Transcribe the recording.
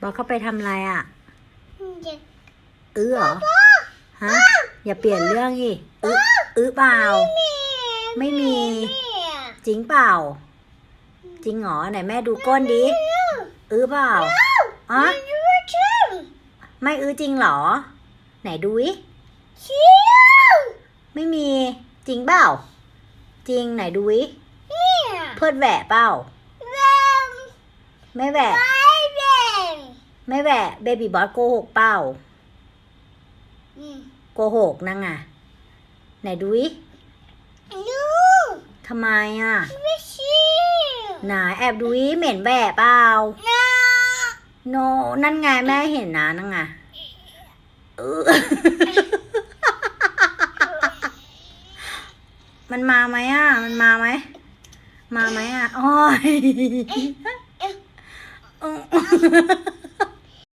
บอกเขาไปทำอะไรอะเด็กอื้อเหรอ ฮะ อย่าเปลี่ยนเรื่องอีกอื้ออื้อเปล่า ไม่มี จริงเปล่า จริงเหรอไหนแม่ดูก้นดิ อื้อเปล่าอ๋อยูชิมไม่อื้อจริงเหรอ ไหนดูวิชิมไม่มี จริงเปล่า จริงไหนดูวิเนี่ยเพื่อนแหวะเปล่าแวมไม่แหวะ ไปแวมไม่แหวะเบบี้บอสโกหกเปล่าอืมโกหกนั่งอะ ไหนดูวิยูทำไมอะไม่ชิมไหนแอบดูวิเหม็นแหวะเปล่านะโนนั่นไงแม่เห็นนะนั่งไงเออมันมาไหมอะ มันมาไหม มาไหมอะ โอ้ย